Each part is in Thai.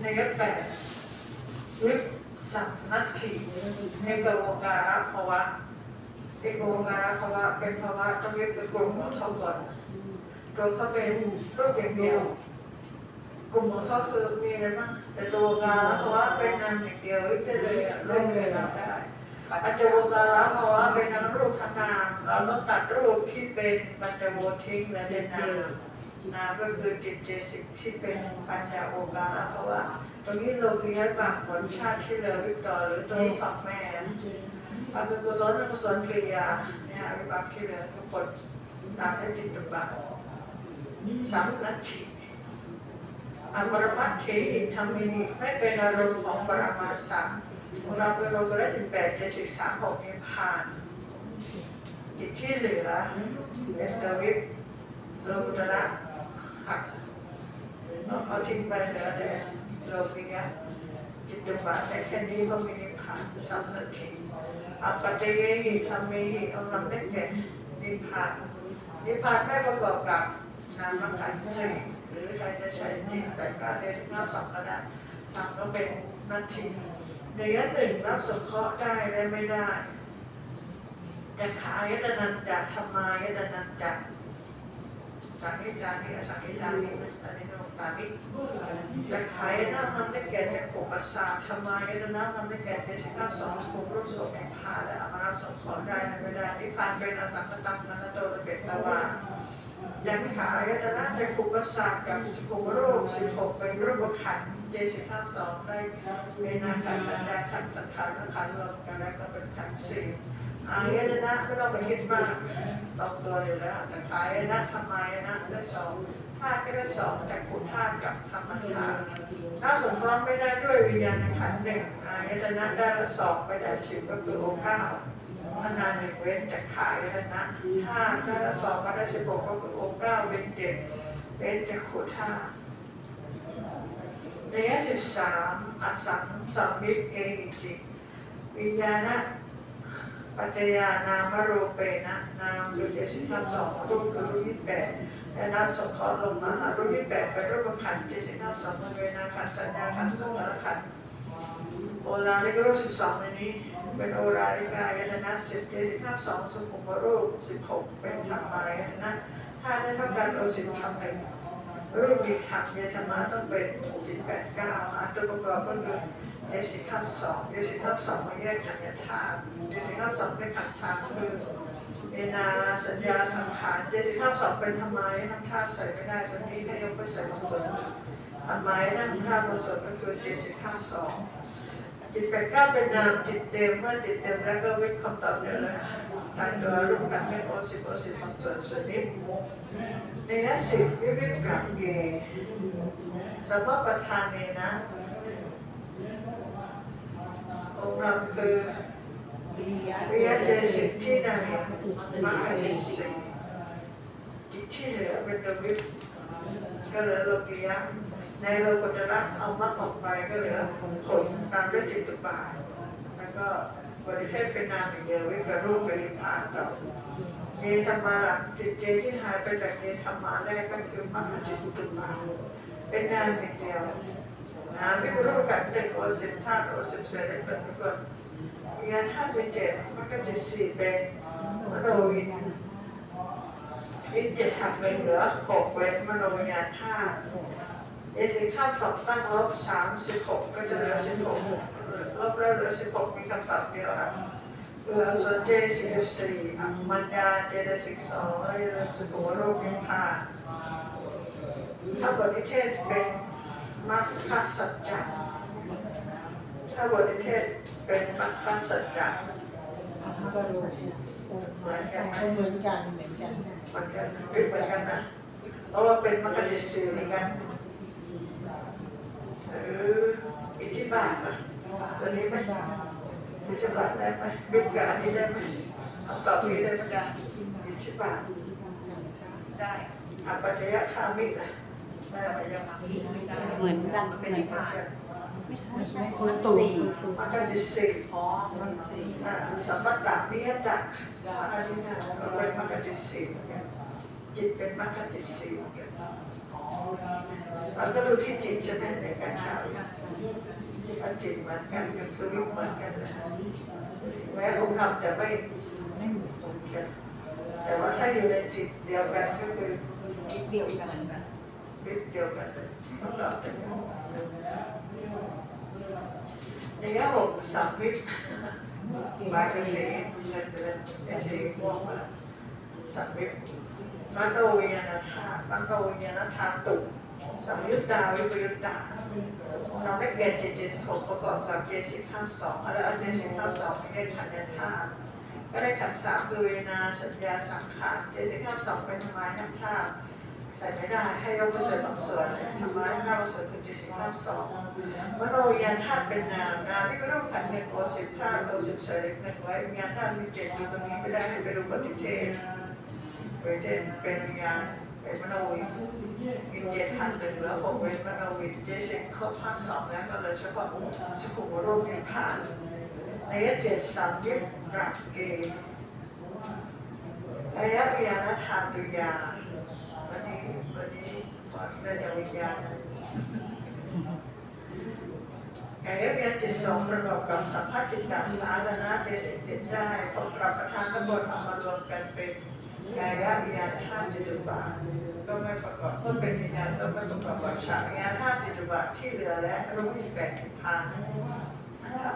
ในยศแปดวิสัมนัตถิเอกโวการะภาวะเอกโวการะภาวะเป็นภาวะต้องวิปเป็นกลุ่มของเขาก่อนตัวเขาเป็นรูปอย่างเดียว กลุ่มของเขาคือมีอะไรบ้างแต่ตัวการภาวะเป็นนามอย่างเดียววิปได้เลยอะรูปเลยเราได้ปัจจโวการะภาวะเป็นนามรูปทนามเราต้องตัดรูปที่เป็นปัจจโวทิ้งและเป็นนาม นาก็คือจิตเจสิกที่เป็นปัญญาโอกาละเพราะว่า ตรงนี้โลกียะบางผลชาติที่เหลือวิตรหรือตัวฝักแม่อากุศลอกุศลกิริยาเนี่ยวิบากที่เหลือทุกคนตามด้จิตตุบาทสามนัตถิอันปรมัตถิธรรมินิไม่เป็นอารมณ์ของปรมาสามเราเป็นโลกุตระจิตแปดเจสิกสามหกนิพพานจิตที่เหลือเป็นตัววิปโลกุตระ หักเอาทิ้งไปเหลือแต่โลกิยจิตตุบาทได้แค่นี้ก็มีนิพพานสัมนาทีอัปปจเยหิธรรมีเอานำได้แก่นิพพานนิพพานไม่ประกอบกับนามขันธ์หรือใครจะใช้จิตแต่การเดชนาสัมก็ได้สามก็เป็นนาทีในยะหนึ่งรับสงเคราะห์ได้และไม่ได้จะขายตนันจะธรรมายตนันจะ สังกิจานิอสังกิจานินัตานิโนตานิจะขายหน้ามันได้แก่จะขปัสสาธรรมายตนะมันได้แก่เจสิก้าสองสกุลรูปสกุลแห่งพาและอมราสงขอได้ในไม่ได้นิพพานเป็นอสังกตังนันโตตะเบตตาวายังขายนะจะขุปัสสากับสกุลรูปสิบหกเป็นรูปขันธ์ เจสิก้าสองได้เวนาขันธ์สัญญาขันสังขารและขันธ์รวมกันแล้วก็เป็นขันสี่อายนะไม่ต้องไปคิดมากตรงตัวอยู่แล้วแต่ขายนะทำไมนะได้สองธาตุก็ได้สองแต่ขุธาตุกับธรรมธาตุถ้าสมพร้อมไม่ได้ด้วยวิญญาณขันหนึ่งอายนะได้ละสองไปได้สิบก็คือโอเก้าขนาดหนึ่งเว้นจากขายนะธาตุได้ละสองก็ได้สิบหกก็คือโอเก้าเว้นเจ็ดเว้นจากขุธาตุ ในแง่สิบสามอสังสัมมิตเองจริงวิญญาณปัจจยานามโรเปนะนามคือเจสิบสองรูปคือรูปที่แปดและนับสงเคราะห์ลงมาหารูปที่แปดเป็นรูปขันเจสิบสองเวนาขันธ์สัญญาขันธ์สังขารขันธ์โอราลิกรูปสิบสองในนี้ เป็นโอราลิกายตนะสิบเจสิบสองสุขุมรูปสิบหกเป็นธรรมายตนะถ้าได้เท่ากันโอสิบธรรมหนึ่ง รูปมีธรรมยธรรมะต้องเป็นจิตแปดเก้าอันตัวประกอบก็คือเจสิข้าสองเจสิข้าสองมาแยกขันธ์ธาตุเจสิข้าสองเป็นขันธ์ชาคือเอนาสัญญาสังขารเจสิข้าสองเป็นทำไมทำธาตุใส่ไม่ได้ตอนนี้ให้ยกไปใส่ผสมทำไมนั่นธาตุผสมก็คือเจสิข้าสองจิตแปดเก้าเป็นนามจิตเต็มเมื่อจิตเต็มแล้วก็วิคำตอบเดียวเลย ตายตัวรูปกันเป็นโอสิบโอสิบของส่วนส่วนนี้ในนี้สิบวิวิกรังเกสมมติประธานเนนะองค์นำคือวิยาเจสิกที่ไหนมาคจิสิกจิตที่เหลือเป็นระวิปก็เหลือโลกิยะในโลกุตระเอามรรคออกไปก็เหลือผลตามด้วยจิตตุบาทแล้วก็ บริเทศเป็นนามอย่างเดียววิปรูปเป็นนิพพานต่อเยธรรมาหลังจิตเจที่หายไปจากเยธรรมาแรกก็คือมรรคจิตตุบาเป็นนามอย่งเดียวนะที่รู้กันหนึ่งโอสิบธาโอสิบเศษเป็นทุกคนงานธาเป็นเจ็ดมันก็จะสี่เป็นมโนวิญวิญเจ็ดหักหนึ่งเหลือหกเป็นมโนวิญญาณห้าเอติค่าสองตั้งลบสามสิบหกก็จะเหลือสิบหก แล้วเหลือสิบหกมีคำตอบเดียวครับคืออักษรเจสี่สิบสี่มัญญาเจดสิบสองแล้วจะสุขุมโรคนิพพานถ้าบทนิเทศเป็นมัคคสัจจะถ้าบทนิเทศเป็นมัคคสัจจะเหมือนกันเหมือนกันเหมือนกันเหมือนกันเหมือนกันนะเพราะว่าเป็นมัคคจิตสีเหมือนกันหรืออิทธิบาทนะ ตัวนี้ไหมอิทธิบาทได้ไหมยุคกาอันนี้ได้ไหมคำตอบนี้ได้ไหมอิทธิบาทได้อปัจจยะคามินะได้ไหมยังเหมือนกันเป็นนิพพานไม่ใช่คนตู่มัคคจิตสีพอมันสี่อ่าสัมปตะนิยตะอันนี้นะเป็นมรรคจิตสีเหมือนกันจิตเป็นมรรคจิตสีเห มันก็ดูที่จิตใช่ไหมในการข่าวว่าจิตเหมือนกันก็คือวิปเหมือนกันนะแม้องค์ธรรมจะไม่ไม่เหมือนกัน แต่ว่าถ้าอยู่ในจิตเดียวกันก็คือนิดเดียวกันนะวิปเดียวกันต้องเราเป็นในแง่ของสามวิปหมายถึงเหตุเงินเดือนไม่ใช่พวกมาสามวิป มโนวิญญาณธาตุมโนวิญญาณธาตุสัมยุตตาวิปยุตตาเราได้เรียนเจเจสิบหกประกอบกับเจสิบห้าสองแล้วเอาเจสิบห้าสองไม่ได้ขันธ์ธาตุก็ได้ขันสามคือเวนาสัญญาสังขารเจสิบห้าสองเป็นธรรมน้ำธาตุใส่ไม่ได้ให้ยกเสริมบางส่วนธรรมะห้าส่วนคือเจสิบห้าสองมโนวิญญาณธาตุเป็นนามนามที่เป็นรูปขันหนึ่งโอสิบธาตุโอสิบเสริมหนึ่งไว้วิญญาณธาตุมีเจ็ดอยู่ตรงนี้ไม่ได้ให้ไปดูปฏิเทศ ปฏิเทศเป็นวิญญาณเป็นมโนวิญญาณมีเจ็ดพันหนึ่งแล้วผมเว้นมโนวินเจสิกครบภาคสองแล้วก็เลยเฉพาะสุขุมรูปนิพพานในเจ็ดสามยิบกรักเกณฑ์อายะวิญญาณธานตุยาวันนี้วันนี้ก่อนเรื่องจากวิญญาณอายะวิญญาจิตสองประกอบกับสัมผัสจิตตสาธารณะเจสิกเจ็ดได้พอกลับประทานทั้งหมดเอามารวมกันเป็น กายะวิญาณธาตุจิตบาทก็ไม่ประกอบก็เป็นวิญาณก็ไม่ประกอบกับฉากงานธาตุจิตวิญที่เหลือและรูปที่แต่งนิพพาน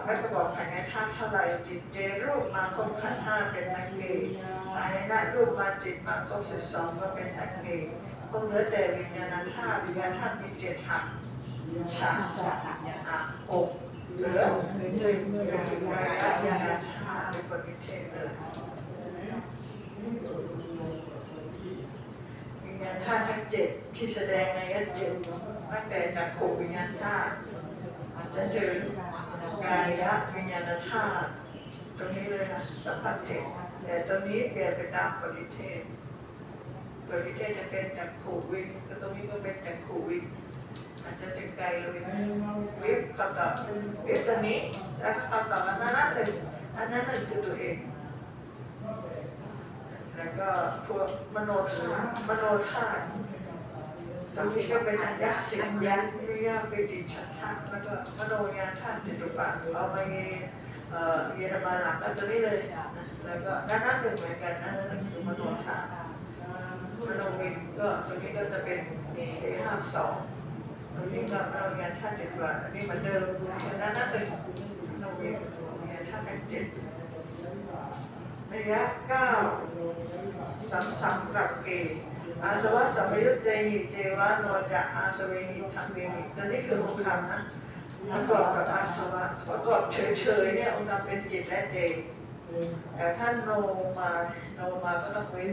ไม่ประกอบภายในธาตุเท่าไรจิตเจรูปมาครบขันธ์ห้าเป็นนักเกย์ภายในรูปมาจิตมาครบสิบสองก็เป็นนักเกย์พวกเหลือแต่วิญญาณธาตุวิญญาณธาตุมีเจ็ดหักฉากหักอกเหลือหนึ่งหนึ่งวิญญาณวิญญาณธาตุเป็นปฏิเทศเลย วิญญาณธาตุทั้งเจ็ดที่แสดงในยัตเจ็ดตั้งแต่จากขูวิญญาณธาตุจนถึงกายะวิญญาณธาตุตรงนี้เลยนะสัมผัสเจ็ดแต่ตรงนี้เปลี่ยนไปตามปริเทศปริเทศจะเป็นจากขูวิญแล้วตรงนี้ก็เป็นจากขูวิญอาจจะถึงกายวิวิบคำตอบวิบตัวนี้แล้วคำตอบอันนั้นน่าจะอันนั้นน่ะคือตัวเอง แล้วก็พวกมโนธาตมโนธาตุตรงนี้ก็เป็นอัญญสิญญาวิยาปิติฉันทะแล้วก็มโนญาณธาตุจิตุปะเอามาเยอ่อเยนมาหลังกันตัวนี้เลยนะแล้วก็ด้านนั้นหนึ่งเหมือนกันนะนั่นคือมโนธาตุมโนวินก็ตัวนี้ก็จะเป็นเอห้าสองตรงนี้ก็มโนญาณธาตุจิตุปะอันนี้เหมือนเดิมด้านนั้นหนึ่งมโนวินญาณธาตุเป็นเจ็ด ระยะเก้าสัมสัมปรับเกอาสวะสัมยุตเตหิเจวะโนจะอาสเวหิธรรมเวหิตัวนี้คือองค์ธรรมนะประกอบกับอาสวะประกอบเฉยๆเนี่ยองค์ธรรมเป็นจิตและเจแต่ถ้าโนมาโนมาก็ต้องเว้น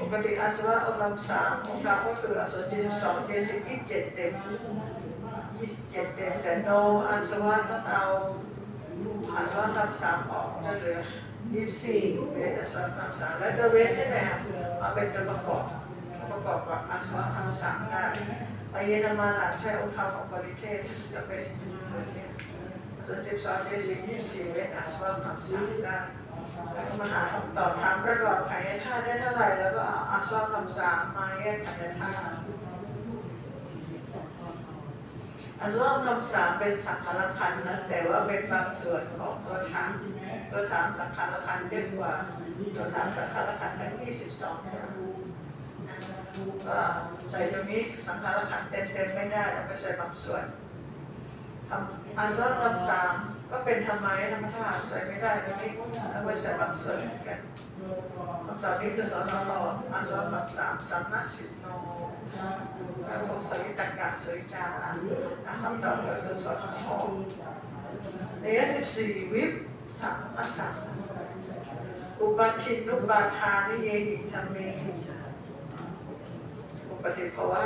ปกติอาสวะองค์ธรรมสามองค์ธรรมก็คืออาสวะเจ็ดสิบสองเจ็ดสิบยี่สิบเจ็ดเต็มยี่สิบเจ็ดเต็มแต่โนอาสวะต้องเอาอาสวะธรรมสามออกจะเหลือ ยี่สิบสี่เวทสามสามสามและตัวเวทนี่แหละมาเป็นตัวประกอบตัวประกอบกับอาสวะธรรมสามได้ไปเยนมาหลังใช้องค์ธรรมของปริเทศจะเป็นส่วนสิบสองเจ็ดสิบยี่สิบเวทอาสวะธรรมสามได้แล้วก็มาหาคำตอบถามประกอบไขันธ์ธาตุได้เท่าไหร่แล้วก็เอาอาสวะธรรมสามมาแยกไขันธ์ธาตุ อาสวะธรรมสามเป็นสังขารคันนะแต่ว่าเป็นบางส่วนของตัวฐานตัวถามสังขารคันเยอะกว่าตัวถามสังขารคันธ์ทั้ง22ครั้งก็ใส่ตรงนี้สังขารขันเต็มๆไม่ได้เราไปใส่บางส่วนทำอาสวะลำสาม ก็เป็นธรรมธรรมธาตุใส่ไม่ได้ตรงนี้เราไปใส่บางส่วนเหมือนกันคำตอบนี้คือสอนเราอาสวะลำสามสามนัสสิโนแล้วพวกสวิตกะสวิจาระคำตอบก็คือสอนทอในสิบสี่วิปสัมอสัมอุปชินุปาทานิเยหิธรรมเมหิอุปติภาวะ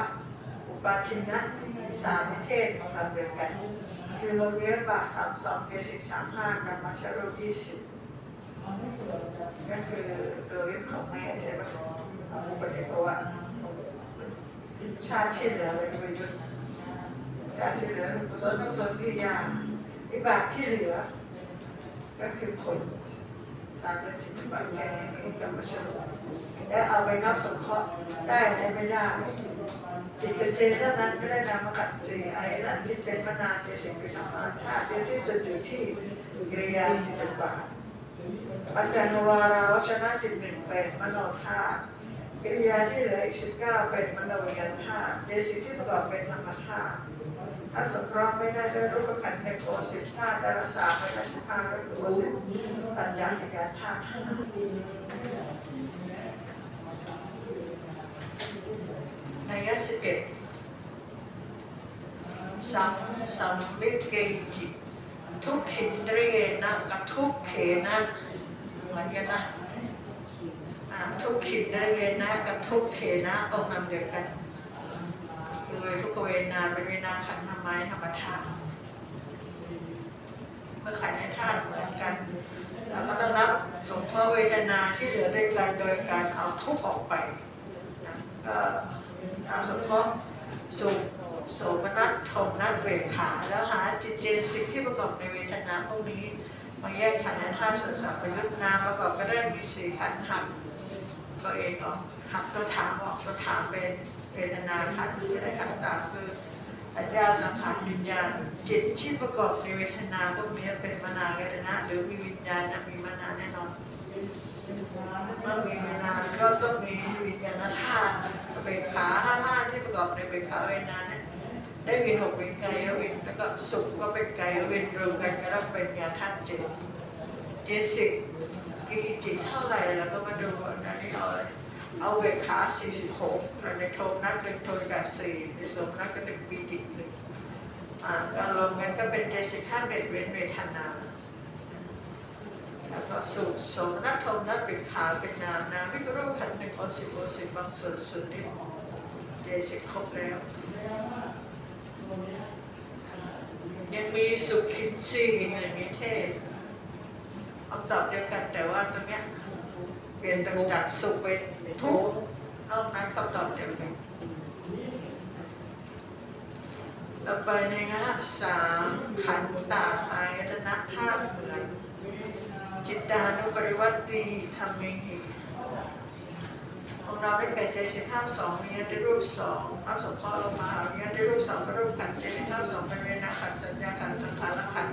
อุปชินะสามเทศของเราเดียวกัน คือโลเวียบาสามสองเจ็ดสิกสามห้ากรรมาชาโรยี่สิบก็คือตัวเวิปของแม่ใช่ไหมอุปติภวะชาติที่เหลือเป็นประยุทธ์ชาติที่เหลือกุศลกุศลกิริยาวิบากที่เหลือ ก็คือผลตามเรื่องที่บางแก่นี้กรรมชโล และเอาไปนับสงเคราะห์ได้ในไม่ได้จิตเป็นเจเท่านั้นไม่ได้นามาขันธ์สี่ไอ้นั่นจิตเป็นมานานเจสิ่งเป็นธรรมะธาตุเดียวที่สุดอยู่ที่กิริยาจิตเป็นบาทปัญจนวาราวชนะจิตหนึ่งเป็นมโนธาตุกิริยาที่เหลืออีกสิบเก้าเป็นมโนยันธาตุเจสิที่ประกอบเป็นธรรมธาตุถ้าสงเคราะห์ไม่ได้ด้วยรูปขันธ์ในโพสิบธาตุดาราศาสตร์ไม่ได้สิบห้าก็คือโพสิบปัญญาในการธาตุห้า ในยสิบเอ็ดสัมสัมมิเกจิทุกขินเรียนะกับทุกเขนะเหมือนกันนะทุกขินเรียนะกับทุกเขนะองค์นำเดียวกันคือทุกเวนาเป็นเวนาขันธ์ธรรมายธรรมธาตุเมื่อขันธ์ในธาตุเหมือนกันเราก็ต้องรับสงเคราะห์เวทนาที่เหลือด้วยกันโดยการเอาทุกออกไปนะก็ สางสงเคราะห์สุขโสมนัสโทมนัสเวขา แล้วหาจิตเจนสิ่งที่ประกอบในเวทนาพวกนี้ มาแยกขันธ์ธาตุส่วนสัพเป็นรูปนามประกอบก็ได้มีสี่ขันธ์หักตัวเองออกหักตัวถามออกตัวถามเป็นเวทนาขันธ์ก็ได้ขันธ์สามคือ สัญญาสังขารวิญญาณจิตที่ประกอบในเวทนาพวกนี้เป็นมนาเวทนาหรือมีวิญญาณนะมีมนาแน่นอนเมื่อมีเวลาก็ต้องมีวิญญาณธาตุเบกขาห้าห้าที่ประกอบในเบกขาเวนาเนี่ยได้วินหกเป็นกายวินแล้วก็สุขก็เป็นกายวินรวมกันก็ต้องเป็นญาธาตุเจ็ดเจสิกอีกจิตเท่าไหร่แล้วก็มาดูอันนี้เอาอะไร เอาเวกขาสี่สิบหกในโทมนัดหนึ่งโทนกาสี่ในสมนัดก็หนึ่งปีกิจหนึ่งอ่าก็รวมกันก็เป็นเจสิกห้าเบ็ดเว้นเวทนา แล้วก็สูตรสมนัตทมนัตเป็นขาเป็นนามนามวิกรูปขันหนึ่งอสิบอสิบบางส่วนส่วนนี้เจสิครบแล้ว ยังมีสุขินซีอย่างนี้เทศคำตอบเดียวกันแต่ว่าตรงเนี้ยเปลี่ยนตรงจากสุขเป็น ทุกนอกนั้นคำตอบเดียวกันต่อไปในงะสามขันตาอายตนะธาตุเหมือน จิตตานุปริวัติธรรมิหิของเราได้แก่ใจสิบห้าสองมียติรูปสองนับสงเคราะห์ลงมามียติรูปสองเป็นรูปขันธ์ใจสิบห้าสองเป็นเวนาขันสัญญาขันสังขารขัน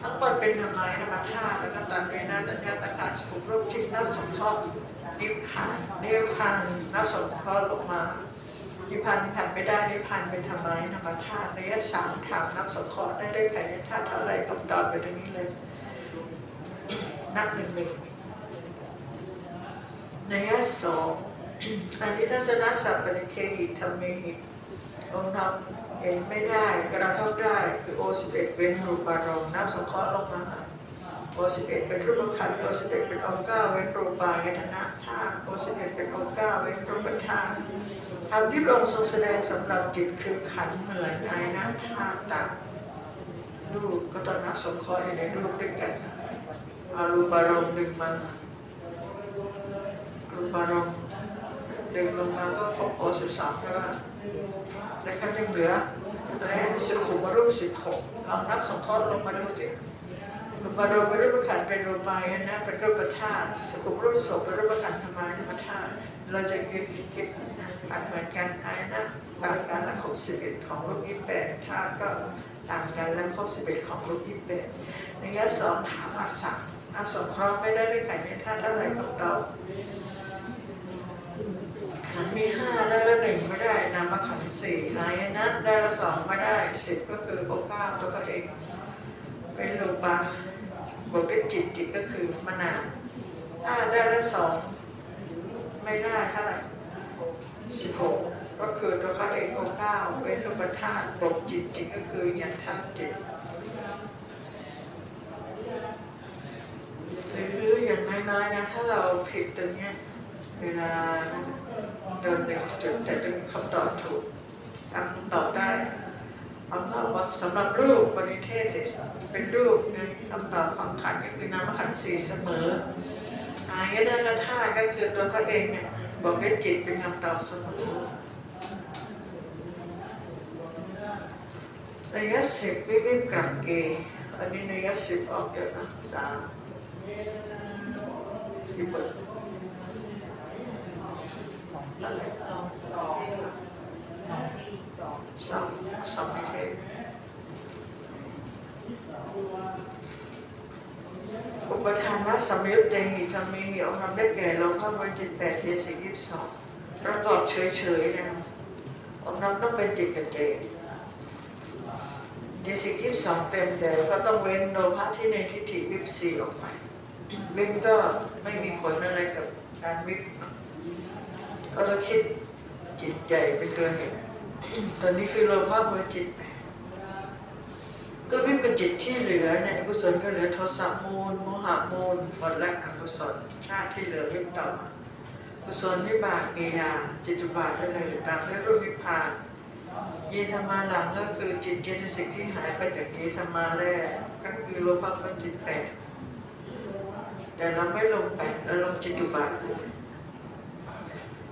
ทั้งหมดเป็นธรรมายนามธาตุแล้วก็ตัดเวนาตัญญาตะขาดสุขรูปทิพย์นับสงเคราะห์ นิพพานนิพพานนับสงเคราะห์ลงมานิพพานขันธ์ไม่ได้นิพพานเป็นธรรมายนามธาตุระยะสามถามนับสงเคราะห์ได้ด้วยไขยธาตุเท่าไร่คำตอบไปตรงนี้เลย นับหนึ่งหนึ่งในยะสองอันนี้ทัศนสัพปริเคหิตธรรมหิตองค์ทำเห็นไม่ได้กระทบได้คือโอสิบเอ็ดเป็นรูปารมณ์นับสงฆ์ลงมา โอสิบเอ็ดเป็นรูปขันโอสิบเอ็ดเป็นองค์เก้าเว้นรูปายตนะธาตุโอสิบเอ็ดเป็นองค์เก้าเว้นรูปธาตุทำที่พระองค์ทรงแสดงสำหรับจิตคือขันเหมือนอายนะธาตุต่างรูปก็ต้องนับสงเคราะห์อในรูปด้วยกันอารูปารมณ์ดึงมารูปารมณ์ดึงลงมาก็ครบโอสิบสามใช่ไหมแล้วก็ยังเหลืออะสุขุมรูปสิบหกลองนับสงเคราะห์ลงมาดูสิ รูปารมณ์เป็นรูปขันธ์เป็นรูปายนะเป็นรูปธาตุสุขุมรูปสิบเป็นรูปขันธ์ธรรมายนธาตุเราจะคิดคิดนะขันเหมือนกันอายนะต่างกันและครบสิบเอ็ดของรูปยี่แปดธาตุก็ต่างกันและครบสิบเอ็ดของรูปยี่แปดในยะสองถามอัสสังนับสงเคราะห์ไม่ได้ด้วยไก่ในท่าเท่าไรของเราขันมีห้าได้ละหนึ่งไม่ได้นามขันสี่หายนะได้ละสองไม่ได้สิบก็คือโอก้าตัวก็เอง เป็นรูปาบวกด้วยจิตจิตก็คือมนาวห้าได้ละสองไม่ได้เท่าไหร่สิบหกก็คือตัวเขาเองโอเก้าเว้นรูปธาตุบวกจิตจิตก็คือยันธาตุจิตหรืออย่างน้อยๆนะถ้าเราผิดตรงเนี้ยเวลาเดินหนึ่งจุดแต่จึงคำตอบถูกคำตอบได้ คำตอบว่าสำหรับรูปบริเทศที่เป็นรูปเนี่ยคำตอบของขันก็คือนามขันสี่เสมออายตนะธาตุก็คือตัวเขาเองเนี่ยบอกได้จิตเป็นคำตอบเสมอระยะสิบวิวิกลังเกอันนี้ระยะสิบออกเดี๋ยวนะสามที่เปิดอะไรสองสอง สองสองสองประเทศอุปทานวสำยุตเตหิธรรมีหิองค์นำได้แก่เราพระวันจิตแปดเจสิยี่สิบสองประกอบเฉยๆนะองค์นำต้องเป็นจิตกับเจตเจสิยี่สิบสองเต็มแต่ก็ต้องเว้นโลภะที่ในทิฏฐิวิปสีออกไปเวิปก็ไม่มีผลอะไรกับการวิปก็เราคิดจิตใหญ่เป็นตัวเหตุ ตอนนี้คือโลภะเบอร์จิตแปก็วิปกับจิตที่เหลือเนี่ยอกุศลก็เหลือโทสะมูลโมหะมูลหมดแล้วอกุศลชาติที่เหลือวิปต่อกุศลวิบากเกียาจิตุบาทได้เลยตามด้วยรูปวิพานเยธรรมาหลังก็คือจิตเจตสิกที่หายไปจากเยธรรมาแรกก็คือโลภะเบร์จิตแปแต่เราไม่ลงแปดเราลงจิตุบาท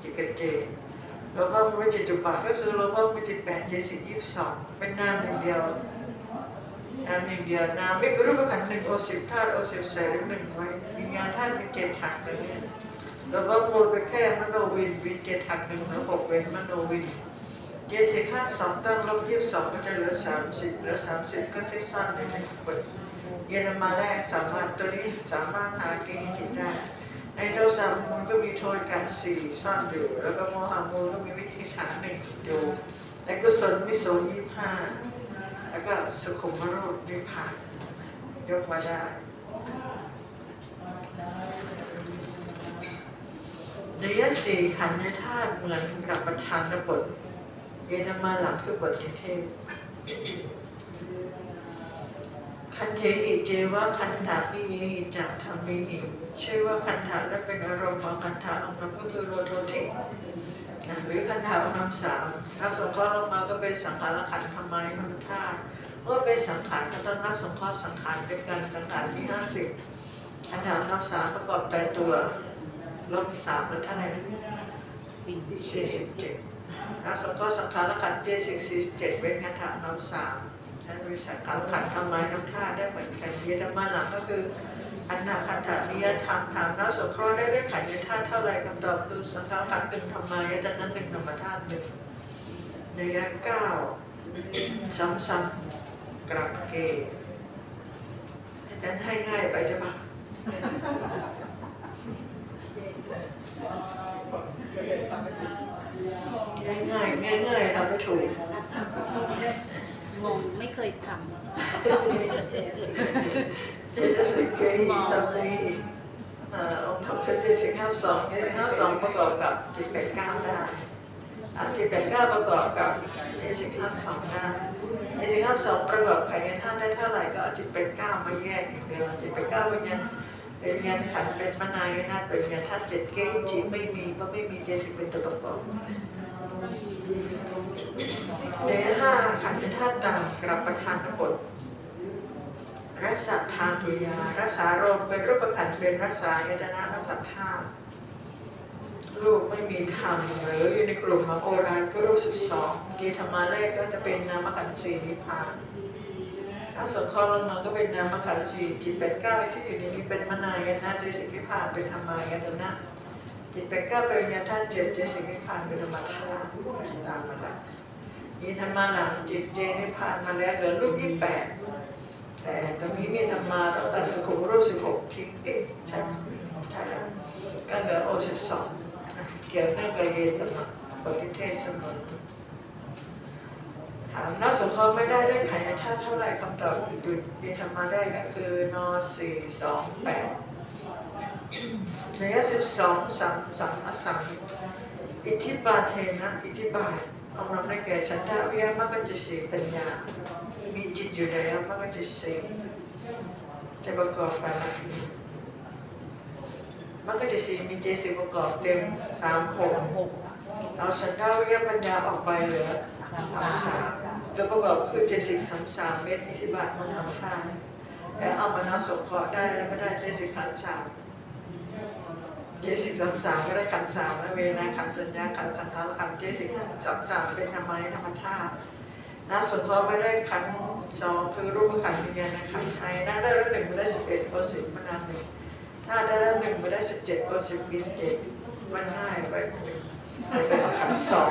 จิตกเจ เราว่าไม่จิตตุบาทก็คือเราว่าไม่จิตแปดเจ็ดสิบยี่สิบสองเป็นนามหนึ่งเดียว นามหนึ่งเดียวนามไม่รูปขันหนึ่งโอสิบธาตุโอสิบใส่หนึ่งไว้วิญญาณธาตุมีเจ็ดถังกันเนี่ยเราว่าโมดไปแค่มโนวินวินเจ็ดถังหนึ่งแล้วหกเว้นมโนวินเจ็ดสิบห้าสองตั้งลบยี่สิบสองก็จะเหลือสามสิบเหลือสามสิบก็ที่สั้นในหนึ่งเปิดเยนมาแรกสามารถตัวนี้สามารถหาเกณฑ์จิตได้ ในโทสะมูลก็มีโทษการสี่ซ่อนอยู่ แล้วก็โมหะมูลก็มีวิธีฐานหนึ่งอยู่ในกุศลมิโสยี่ห้าแล้วก็สุขุมรูปนิพพานยกมาได้ในยสี่ขันธ์ในธาตุเหมือนกับประธานบทเยนมาหลังคือบทเทศ คันเทหิเจวะคันถาปิเยหิจักธรรมิหิชื่อว่าคันถาและเป็นอารมณ์ของคันถาองค์นั้นก็คือโลโทตินะหรือคันถาองค์นั้นสามนับสงเคราะห์ลงมาก็เป็นสังขารขันธ์ธรรมายธรรมธาตุเมื่อเป็นสังขารก็ต้องนับสงเคราะห์สังขารเป็นการสังขารที่ห้าสิบคันถาองค์นั้นสามประกอบใจตัวลบสามเป็นเท่าไหร่นะสี่สิบสี่สิบเจ็ดนับสงเคราะห์สังขารขันธ์เจสิกสี่สิบเจ็ดเป็นคันถาองค์นั้นสาม ใช้บริษัทขันขันทำไม้น้ำท่าได้เหมือนกันเยธรรมาหลังก็คืออันนาคันธานิยธรรมถามนักสงเคราะห์ได้ได้ขันยธาตุเท่าไรคำตอบคือสังขารขันหนึ่งธรรมายตนะหนึ่งธรรมธาตุหนึ่งในยะเก้าซ้ำๆกลับเกณฑ์อาจารย์ให้ง่ายไปใช่ปะง่ายง่ายง่ายง่ายๆเราไม่ถูก งงไม่เคยทเจตสิกเกหิธรรมีเอ่อองค์ธรรมคือเจตสิกห้าสองเจตสิกห้าสองประกอบกับจิตแปดเก้าได้อะจิตแปดเก้าประกอบกับเจตสิกห้าสองได้เจตสิกห้าสองประกอบไขในธาตุได้เท่าไหร่ก็เอาจิตแปดเก้ามาแยกเดียวจิตแปดเก้าเป็นยันเป็นยันขันเป็นมนายนาศเป็นยันธาตุเจ็ดเกหิจิไม่มีเพราะไม่มีเจตสิกเป็นตัวประกอบ ในห้าขันธ์ธาตุต่างกลับประทานบทรักษาทานตุยา รักษารมเป็นรูปขันธ์เป็นรักษายตนะรักษาธาตุรูปไม่มีธรรมหรืออยู่ในกลุ่มของโอรานก็รูปสิบสองกีธรรมาแรกก็จะเป็นนามขันธ์สี่นิพพานนักสงเคราะห์ลงมาก็เป็นนามขันธ์สี่จิตแปดเก้าที่อยู่ในนี้เป็นมนายนะเจสิกนิพพานเป็นธรรมายตนะ จิตแปดเก้าป็นวิญญาธาตุเจ็ดเจสิกนิพพานเป็นธรรมธาตุตามมาละนี่ธรรมาหลังจิตเจนิพพานมาแล้วเหลือรูปยี่สิบแปดแต่ตรงนี้มีธรรมาต้องตัดสุขุมรูปสิบหกทิ้งเอ๊ะใช่ไหมใช่แล้วก็เหลือโอสิบสองเกี่ยวเนื่องกับเยตมะบริเทศเสมอถามนักสงเคราะห์ไม่ได้ด้ไขท่าเท่าไหร่คำตอบอยู่เยธรรมาได้ก็คือนอสี่สองแปด ในยะสิบสองสามสามอสัมอิทธิบาเทนะ อิทธิบาทเอานำได้แก่ฉันทะวิยามกจิตสีปัญญา มีจิตอยู่แล้วมันก็จะเสกจะประกอบกันอะไรมันก็จะสีมีเจสิกประกอบเต็มสามหกเอาสันดาวิยปัญญาออกไปเหลือเอาสามแล้วประกอบคือเจสิกสามสามเม็ดอิทธิบาทมันทำท่าแล้วเอามานับสงเคราะห์ได้แล้วไม่ได้เจสิกขันสาม เจสิกสามสามก็ได้ขันสามนะเวนะขันจัญญาขันสังขารขันเจสิกสามสามเป็นธรรมะธรรมธาตุนะส่วนพอไม่ได้ขันสองคือรูปขันธ์วิญญาณขันไทยนะได้ละหนึ่งไม่ได้สิบเอ็ดเปอรสิบมันนหนึ่งถ้าได้ละหนึ่งไม่ได้สิบเจ็ดเปอร์เซ็นต์บินเจ็ดมันง่ายไปหนึ่งเป็นสอง